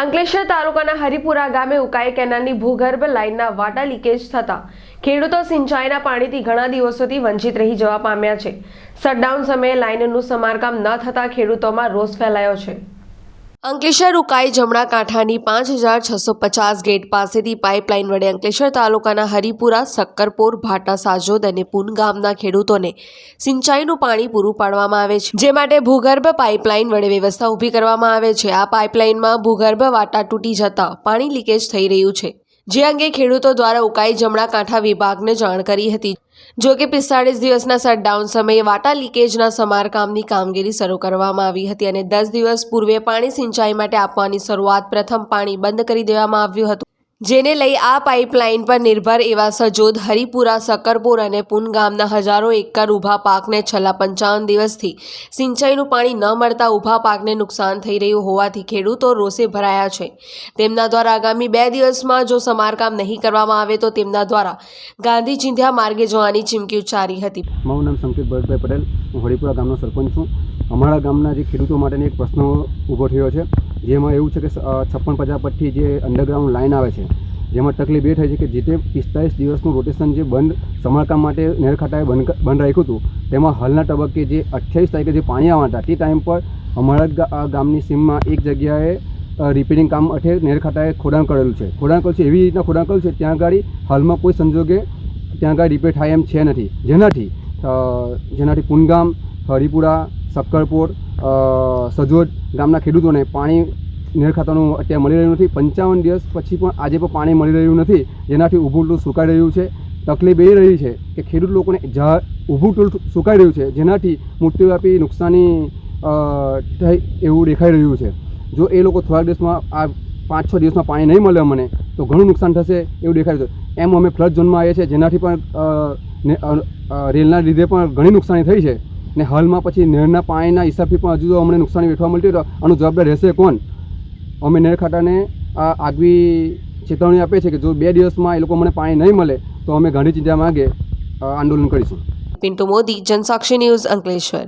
અંકલેશ્વર તાલુકાના હરિપુરા ગામે ઉકાઈ કેનાલની ભૂગર્ભ લાઇનના વાટા લીકેજ થતા ખેડૂતો સિંચાઈના પાણીથી ઘણા દિવસોથી વંચિત રહી જવા પામ્યા છે. શટડાઉન સમયે લાઇનનું સમારકામ ન થતાં ખેડૂતોમાં રોષ ફેલાયો છે. અંકલેશ્વર ઉકાઈ જમણા કાંઠાની પાંચ હજાર છસો પચાસ ગેટ પાસેથી પાઇપલાઇન વડે અંકલેશ્વર તાલુકાના હરિપુરા, સક્કરપોર ભાટા સાજોદ અને પૂન ગામના ખેડૂતોને સિંચાઈનું પાણી પૂરું પાડવામાં આવે છે. જે માટે ભૂગર્ભ પાઇપલાઇન વડે વ્યવસ્થા ઊભી કરવામાં આવે છે. આ પાઇપલાઇનમાં ભૂગર્ભ વાટા તૂટી જતા પાણી લીકેજ થઈ રહ્યું છે. જે અંગે ખેડૂતો દ્વારા ઉકાઈ જમણા કાંઠા વિભાગને જાણ કરી હતી. જો કે પિસ્તાળીસ દિવસના શટડાઉન સમયે વાટા લીકેજના સમારકામની કામગીરી શરૂ કરવામાં આવી હતી અને દસ દિવસ પૂર્વે પાણી સિંચાઈ માટે આપવાની શરૂઆત પ્રથમ પાણી બંધ કરી દેવામાં આવ્યું હતું. જેને લઈ આ પાઇપલાઇન પર નિર્ભર એવા સજોદ હરિપુરા, સકરપુર અને પૂન ગામના હજારો એકર ઊભા પાકને છેલ્લા પંચાવન દિવસથી સિંચાઈનું પાણી ન મળતા ઊભા પાકને નુકસાન થઈ રહ્યું હોવાથી ખેડૂતો રોષે ભરાયા છે. તેમના દ્વારા આગામી બે દિવસમાં જો સમારકામ નહીં કરવામાં આવે તો તેમના દ્વારા ગાંધી ચિંધ્યા માર્ગે જવાની ચીમકી ઉચ્ચારી હતી. મારું નામ સંકેત ભરતભાઈ પટેલ. હું હરિપુરા ગામનો સરપંચ છું. અમારા ગામના જે ખેડૂતો માટેની એક પ્રશ્ન ઊભો થયો છે, જેમાં એવું છે કે છપ્પન પચાસ પરથી જે અંડરગ્રાઉન્ડ લાઇન આવે છે, જેમાં તકલીફ એ થાય છે કે જે તે પિસ્તાલીસ દિવસનું રોટેશન જે બંધ, સમારકામ માટે નેરખાટાએ બંધ બંધ રાખ્યું હતું, તેમાં હાલના તબક્કે જે અઠ્યાવીસ તારીખે જે પાણી આવવાના હતા, તે ટાઈમ પર અમારા ગામની સીમમાં એક જગ્યાએ રિપેરિંગ કામ અઠે નેરખાટાએ ખોડાણ કરેલું છે. ખોડાણ કરેલું છે, એવી રીતના ખોડાણ કરેલું છે, ત્યાં આગળ હાલમાં કોઈ સંજોગે ત્યાં આગળ રિપેર થાય એમ છે નથી. જેનાથી જેનાથી પુનગામ હરિપુરા, સક્કરપોર સજોદ ગામના ખેડૂતોને પાણી નેર ખાતાનું અત્યારે મળી રહ્યું નથી. પંચાવન દિવસ પછી પણ આજે પણ પાણી મળી રહ્યું નથી. જેનાથી ઊભું ટૂલ સુકાઈ રહ્યું છે. તકલીફ એ રહી છે કે ખેડૂત લોકોને જા ઊભું ટૂલ સુકાઈ રહ્યું છે. જેનાથી મોટીવ્યાપી નુકસાની થાય એવું દેખાઈ રહ્યું છે. જો એ લોકો થોડાક દિવસમાં આ પાંચ છ દિવસમાં પાણી નહીં મળે અમને, તો ઘણું નુકસાન થશે એવું દેખાય છે. એમ અમે ફ્લડ ઝોનમાં આવીએ છીએ, જેનાથી પણ રેલના લીધે પણ ઘણી નુકસાની થઈ છે. ને હાલમાં પછી નહેરના પાણીના હિસાબથી પણ હજુ અમને નુકસાન વેઠવા મળતી તો આનું જવાબદાર રહેશે કોણ? અમે નહેર ખાતાને આ આગવી ચેતવણી આપે છે કે જો બે દિવસમાં એ લોકો મને પાણી નહીં મળે, તો અમે ગાંધી ચિંતા માગે આંદોલન કરીશું. પિન્ટુ મોદી, જનસાક્ષી ન્યૂઝ અંકલેશ્વર.